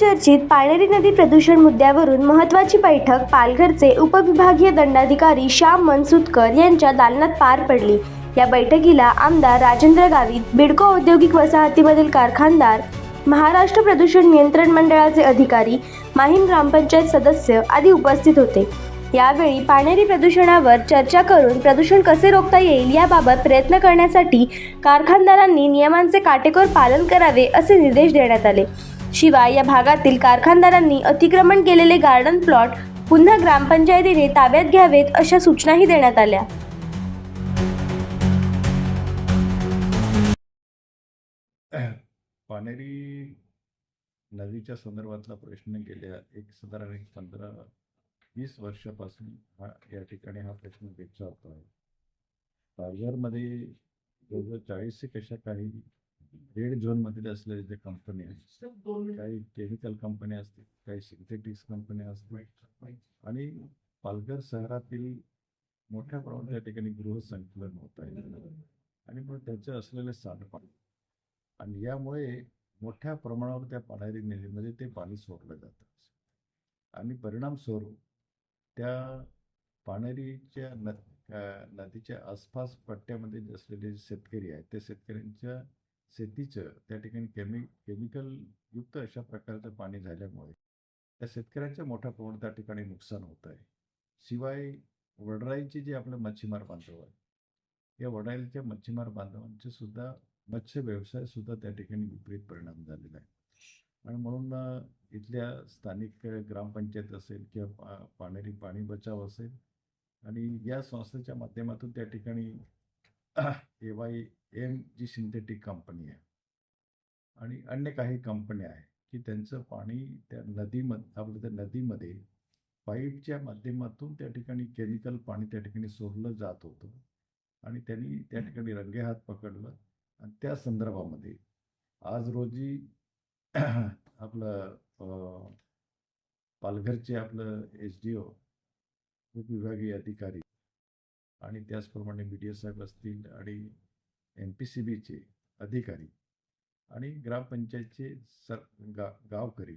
बहुचर्चित पाणेरी नदी प्रदूषण मुद्द्यावरून महत्त्वाची बैठक पालघरचे उपविभागीय दंडाधिकारी श्याम मनसुतकर यांच्या दालनात पार पडली. या बैठकीला आमदार राजेंद्र गावित बिडको औद्योगिक वसाहतीमधील कारखानदार महाराष्ट्र प्रदूषण नियंत्रण मंडळाचे अधिकारी माहीम ग्रामपंचायत सदस्य आदी उपस्थित होते. यावेळी पाणेरी प्रदूषणावर चर्चा करून प्रदूषण कसे रोखता येईल याबाबत प्रयत्न करण्यासाठी कारखानदारांनी नियमांचे काटेकोर पालन करावे असे निर्देश देण्यात आले. शिवाय या भागातील कारखानदारांनी अतिक्रमण केलेले गार्डन प्लॉट पुन्हा ग्रामपंचायतीने ताब्यात घ्यावेत अशा सूचनाही देण्यात आल्या. पानेरी नदीच्या संदर्भातला प्रश्न गेल्या एक साधारण एक पंधरा वीस वर्षापासून हा या ठिकाणी हा प्रश्न विचारतो आहे. पालघरमध्ये जवळजवळ चाळीस कशा काही रेड झोनमध्ये असलेले जे कंपनी आहेत काही केमिकल कंपन्या असतील काही सिंथेटिक्स कंपन्या असतील आणि पालघर शहरातील मोठ्या प्रमाणात या ठिकाणी गृहसंकलन होत आहे. आणि मग त्याचं असलेले सांडपाणी आणि यामुळे मोठ्या प्रमाणावर त्या पाण्यारी नदीमध्ये ते पाणी सोडलं जातं. आणि परिणाम स्वरूप त्या पाणेरीच्या न नदीच्या आसपास पट्ट्यामध्ये जे असलेले जे शेतकरी आहेत त्या शेतकऱ्यांच्या शेतीचं त्या ठिकाणी केमि केमिकलयुक्त अशा प्रकारचं पाणी झाल्यामुळे त्या शेतकऱ्यांच्या मोठ्या प्रमाणात त्या ठिकाणी नुकसान होत आहे. शिवाय वडराईचे जे आपले मच्छीमार बांधव आहे या वडाईच्या मच्छीमार बांधवांचे सुद्धा मत्स्य व्यवसाय सुद्धा त्या ठिकाणी विपरीत परिणाम झालेला आहे. आणि म्हणून इथल्या स्थानिक ग्रामपंचायत असेल किंवा पा पाणेरी पाणी बचाव असेल आणि या संस्थेच्या माध्यमातून त्या ठिकाणी A Y M G synthetic company आहे. आणि अन्य काही कंपन्या आहे की त्यांचं पाणी त्या नदीमध्ये आपलं त्या नदीमध्ये पाईपच्या माध्यमातून त्या ठिकाणी केमिकल पाणी त्या ठिकाणी सोडलं जात होतं. आणि त्यांनी त्या ठिकाणी रंगेहात पकडलं. आणि त्या संदर्भामध्ये आज रोजी आपलं पालघरचे आपलं एस डी ओ उपविभागीय अधिकारी आणि त्याचप्रमाणे बी डी एस साहेब असतील आणि एन पी सी बीचे अधिकारी आणि ग्रामपंचायतचे सर गा गावकरी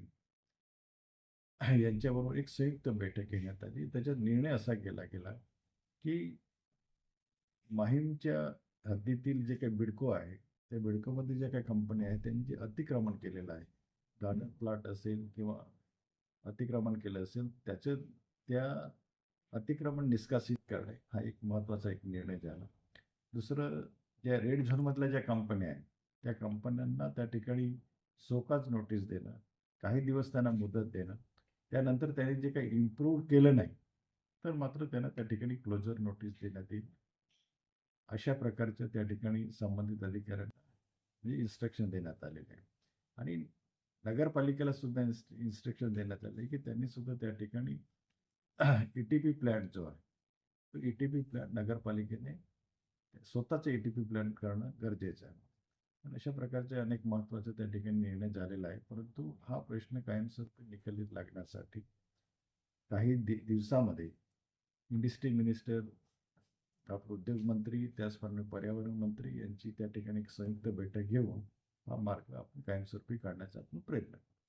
यांच्याबरोबर एक संयुक्त बैठक घेण्यात आली. त्याच्यात निर्णय असा केला गेला की माहीमच्या हद्दीतील जे काही बिडको आहे त्या बिडकोमध्ये ज्या काही कंपन्या आहेत त्यांनी अतिक्रमण केलेलं आहे गार्डन प्लॉट असेल किंवा अतिक्रमण केलं असेल त्याचं त्या अतिक्रमण निष्कासित करणे हा एक महत्त्वाचा एक निर्णय झाला. दुसरं ज्या रेड झोनमधल्या ज्या कंपन्या आहेत त्या कंपन्यांना त्या ठिकाणी सोकाच नोटीस देणं काही दिवस त्यांना मुदत देणं त्यानंतर त्यांनी जे काही इम्प्रूव्ह केलं नाही तर मात्र त्यांना त्या ठिकाणी क्लोजर नोटीस देण्यात येईल. अशा प्रकारच्या त्या ठिकाणी संबंधित अधिकाऱ्यांना म्हणजे इन्स्ट्रक्शन देण्यात आलेले आहे. आणि नगरपालिकेला सुद्धा इन्स्ट इन्स्ट्रक्शन देण्यात आले की त्यांनी सुद्धा त्या ठिकाणी ई टी पी प्लॅन्ट जो आहे तो ई टी पी प्लॅन्ट नगरपालिकेने स्वतःचं ई टी पी प्लॅन्ट करणं गरजेचं आहे. आणि अशा प्रकारचे अनेक महत्त्वाचे त्या ठिकाणी निर्णय झालेला आहे. परंतु हा प्रश्न कायमस्वरूपी निकालीत लागण्यासाठी काही दि दिवसामध्ये इंडस्ट्री मिनिस्टर आपले उद्योग मंत्री त्याचप्रमाणे पर्यावरण मंत्री यांची त्या ठिकाणी एक संयुक्त बैठक घेऊन हा मार्ग आपण कायमस्वरूपी काढण्याचा आपण प्रयत्न करू.